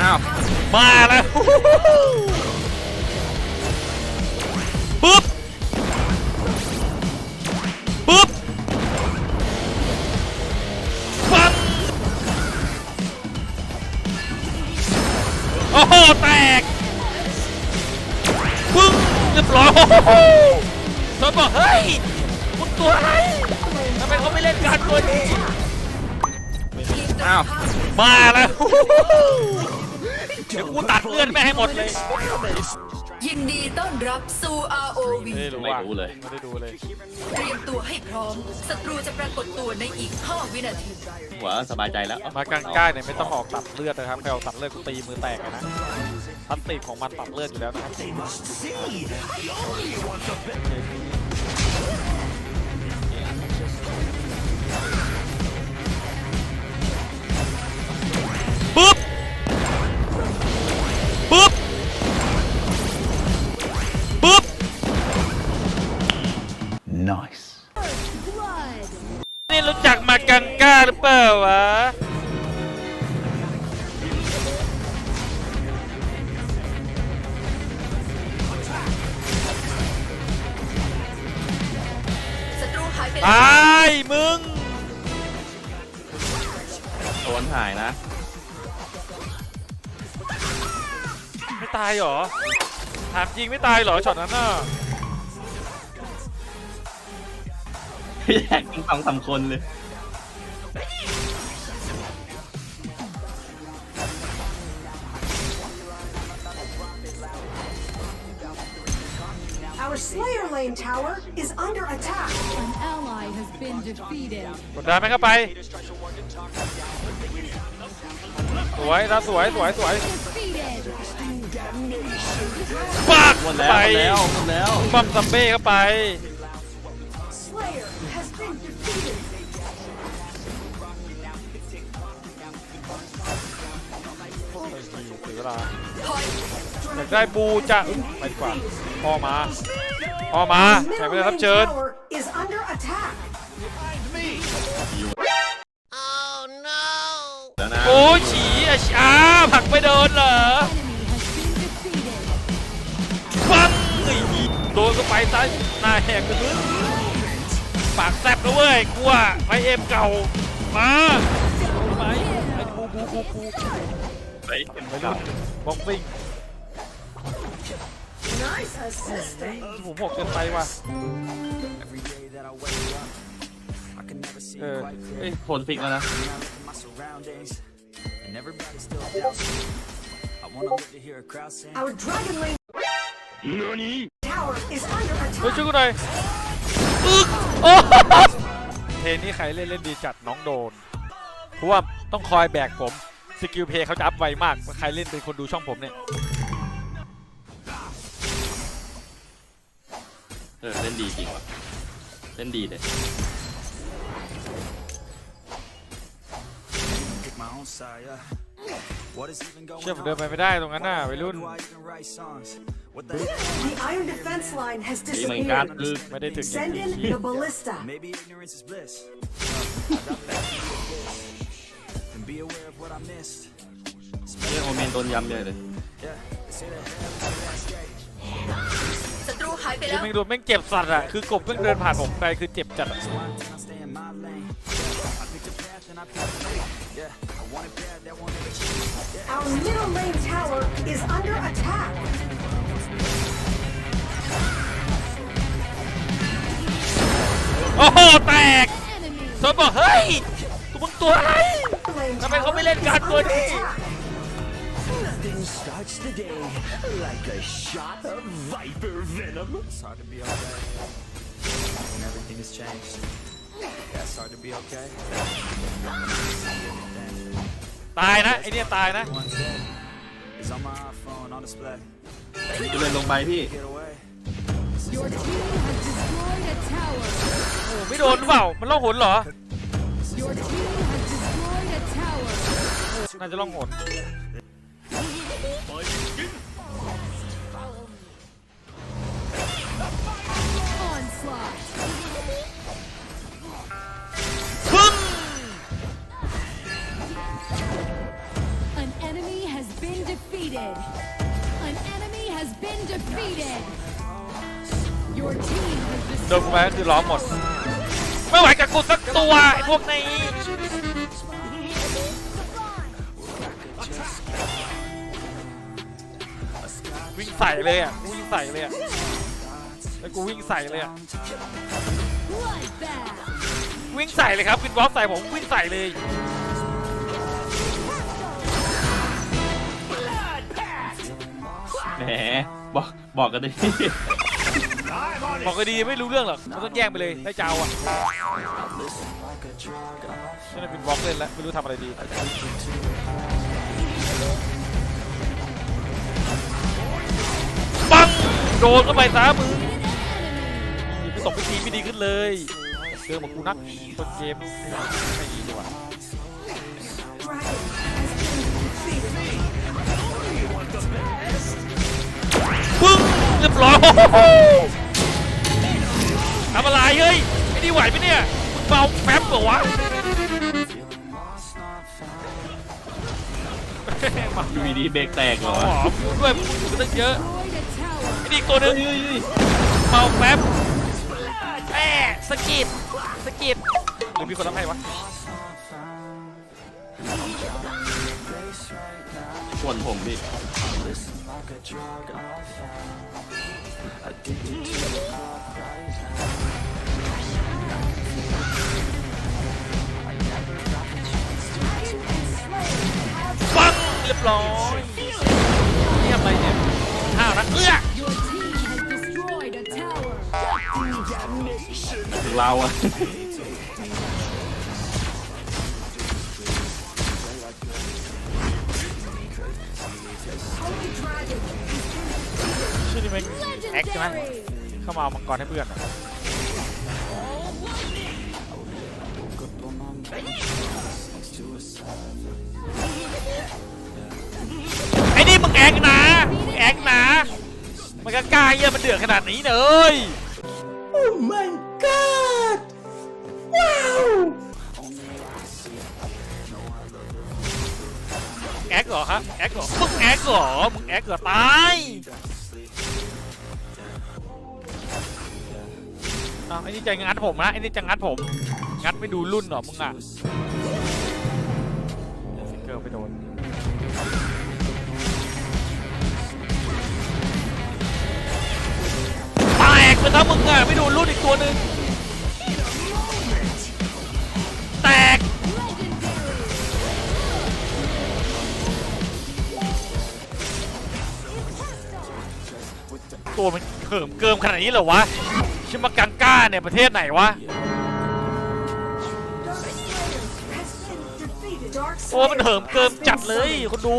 อ้าวมาแล้วปึ๊บปึ๊บฟังโอ้โหแตกปึ้งเรียบร้อยโอ้โหโดนบอกเฮ้ยมึงตัวอะไรทำไมเขาไม่เล่นการตัวนี้อ้าวมาแล้ว เดี๋ยวกูตัดเลือดแม่ให้หมดเลย ยินดีต้อนรับสู่ ROV ไม่รู้ไม่ว่ารู้เลย ไม่ได้ดูเลย เตรียมตัวให้พร้อม ศัตรูจะปรากฏตัวในอีก 5 วินาที หัวสบายใจแล้วมากลางๆเนี่ยไม่ต้องออกตัดเลือดนะครับใครออกตัดเลือดกูตีมือแตกเลยนะพันติของมันตัดเลือดอยู่แล้วนะครับ ตายไปตแล้วายมึงโดนหายนะ ไม่ตายเหรอถามจริงไม่ตายเหรอช็อตนั้นน่ะแยกทั้งสองสามคนเลย Our Slayer Lane tower is under attack. An ally has been defeated. กดดันมันเข้าไป สวยนะสวยสวยสวย Defeated. ปักหมดเข้าแล้วไปหมดแล้วหมดแล้วบัมซัมเบ้เข้าไป Slayer has been defeated. เสียเวลาถอยอยากได้บูจะอุ๊ยไปดีกว่าพ่อมา พ่อมาแขก Middle ไม่ได้รับ lane เชิญ tower is under attack. แล้วนะโอ้ยฉีอาชาผลักไม่โดนเหรอ Enemy has been defeated. ฟังไอ้หี้โดนก็ไปซ้ายหน้าแหกกระพื้นปากแซบนะเว้ยกลัวไฟเอ็มเก่ามาไปไอ้บูบูบูบูไปเอ็มไปเก่ารุ่นบ็อกซิ่ง Nice assisting. ผมหกเกินไปว่ะ Every day that I wake up, I can never see เออ quite เอ้ยโทนฟิกแล้วนะ clear. I look at my surroundings, and everybody still doubts me. I wanna live to hear a crowd sing. Our Dragon Lane tower is under เฮ้ย attack. ช่วยกูหน่อยอึ๊กโอ้เทนนี้ใครเล่นเล่นดีจัดน้องโดนเพราะว่าต้องคอยแบกผม สกิลเพย์เขาจะอัพไวมาก ใครเล่นเป็นคนดูช่องผมเนี่ย เออเล่นดีจริงว่ะเล่นดีเลย Pick my own side, yeah. What is even going เชื่อผม on? เดินไปไม่ได้ตรงนั้นน่ะวัยรุ่น Do I even write songs? What the hell? The Iron Defense Line has ตีเหมือนกัน disappeared. คือไม่ได้ถึงอย่าง Send ที่ in คิด the ballista. Maybe ignorance is bliss. I'd rather be like this than be aware of what I missed. เรื่องโอเมนโดนยำเลยเลย Yeah, they say that hell is the last gate. ศัตรูหายไปคือแล้ว แม่งโดนแม่งเจ็บสัตว์อะคือกบแม่งเดินผ่านผมไปคือเจ็บจัดอะ So I intend on staying my lane. I picked a path and I picked a lane. Yeah, I want it bad, that won't ever change. Our middle lane tower is under attack. โอ้โหแตก Enemy โดนบอกเฮ้ยตัวมึงตัวอะไร Lane ทำไมเขา tower ไม่เล่นการ is ตัว under นี้ attack. Nothing starts the day like a shot of viper venom. It's hard to be okay when everything has changed. Yeah, it's hard to be okay. ตายนะ ไอเนี่ยตายนะ One's dead is on my iPhone on display. จะเลยลงไปพี่ Get away. Your team has destroyed a tower. โอ้โหไม่โดนหรือเปล่า มันล่องหนเหรอ Your team has destroyed a tower. น่าจะล่องหน defeated. An enemy has been defeated. Your team has โดนกูไปก็คือล้อมหมด ไม่ไหวกับกูสักตัวไอ้พวกนี้ วิ่งใส่เลยอะกูวิ่งใส่เลยอะแล้วกูวิ่งใส่เลยอะ bloodbath. วิ่งใส่เลยครับวินวอล์กใส่ผมวิ่งใส่เลย แหมบอกบอกกันดิบอกก็ดีไม่รู้เรื่องหรอกมันต้องแย่งไปเลยได้เจ้าอะนี่นเป็นวอล์กเล่นแล้วไม่รู้ทำอะไรดีปังโดนเข้าไปซะมึงไม่ตกไปทีไม่ดีขึ้นเลยเจอมากูนักต้นเกมไม่ดี รียบร้อยทำอะไรเฮ้ยไอ้นี่ไหวไหมเนี่ยมึงเบาแป๊บเหรอวะมามีดีเบรกแตกเหรอหอมด้วยมึงอยู่กันตั้งเยอะ Destroyed a tower. ไอ้นี่อีกตัวหนึงเฮ้ยเฮ้ยเมาแป๊บแม่สะกิดสะกิดหรือมีคนรับให้วะส่วนผม ดิปังเรียบร้อยนี่ทำอะไรเนี่ยห้าวนะเอื้อ Your team has destroyed a tower. ถึงเราอะ ใช่ไหม Legendary. เข้ามาเอามังกรให้เพื่อนอะไอ้นี่มึงแอกนะมึงแอกนะมันก็กล้าเยี่ยมันเดือดขนาดนี้เลยแอคเหรอครับแอคเหรอมึงแอคเหรอมึงแอคเหรอตาย อ้าวไอ้นี่จะงัดผมนะไอ้นี่จะงัดผม งัดไม่ดูรุ่นเหรอมึงอะฟิกเกอร์ไปโดนแตกไปแล้วมึงอะไม่ดูรุ่นอีกตัวหนึ่งแตกตัวมันเขิมเกิมขนาดนี้เหรอวะ ชิมากังก้าเนี่ยประเทศไหนวะตัวมันเหิมเกิมจัดเลยคนดู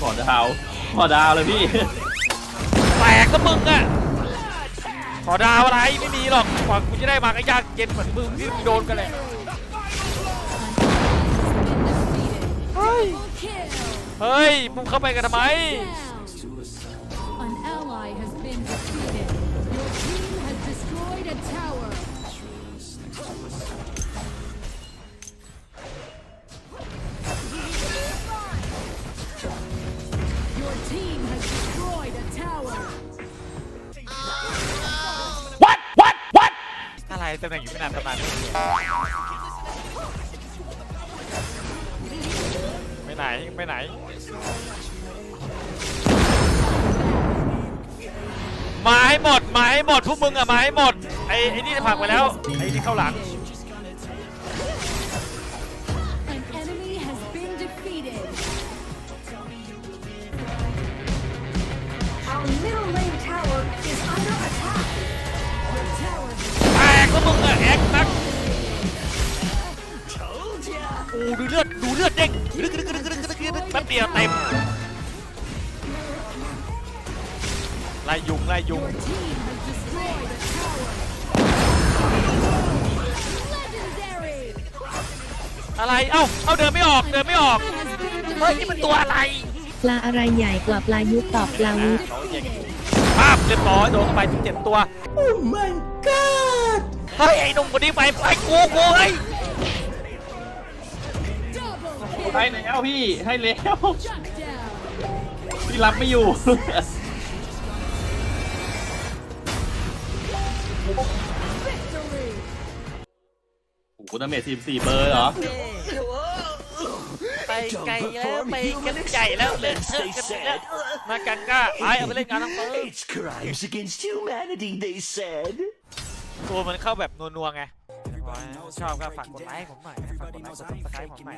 ขอดาวขอดาวเลยพี่ แตกก็มึงอะขอดาวอะไรไม่มีหรอกกว่ากูจะได้มาก็ยากเย็นเหมือนมึงที่มึงโดนกันแหละ Triple kill. เฮ้ยมึงเข้าไปกันทำไม Down. An ally has been defeated. Your team has destroyed a tower. Your team has destroyed a tower. อะไรตำแหน่งอยู่ไม่นานประมาณนี้ไปไหนไปไหน มาให้หมด มาให้หมดพวกมึงอะมาให้หมด ไอ้ไอ้นี่จะผลักไปแล้ว ไอ้นี่เข้าหลัง An enemy has been defeated. Our middle lane tower is under attack. Your tower แตกแล้วมึงอะแอกนักโอ้ดูเลือด ดูเลือดเด้งดึกดึกดึกดึก เดียวเต็มไล่ยุงไล่ยุง Your team has destroyed a tower. Legendary. อะไร เอ้า เอ้าเดินไม่ออก เดินไม่ออก Has been เฮ้ยนี่มันตัวอะไร ปลาอะไรใหญ่กว่าปลายุตอบปลาวุธภาพเรียบร้อยโดนเข้าไปถึงเจ็ดตัว โอ้ my god เฮ้ยไอ้หนุ่มคนนี้ไปไปกูกูเฮ้ย ให้แล้วพี่ ให้แล้ว Shut down. พี่รับไม่อยู่ Victory. โอ้โหดาเมจ44เบอร์เหรอ ไปไกลแล้วไปกันใหญ่แล้วเลยเทอะกันแล้วมากันก้าไปเอาไปเล่นงานทั้งปืน It's crimes against humanity, they said. ตัวมันเข้าแบบนัวๆไง ชอบก็ฝากกดไลค์ผมหน่อยฝากกดไลค์กดซับสไครต์ผมหน่อย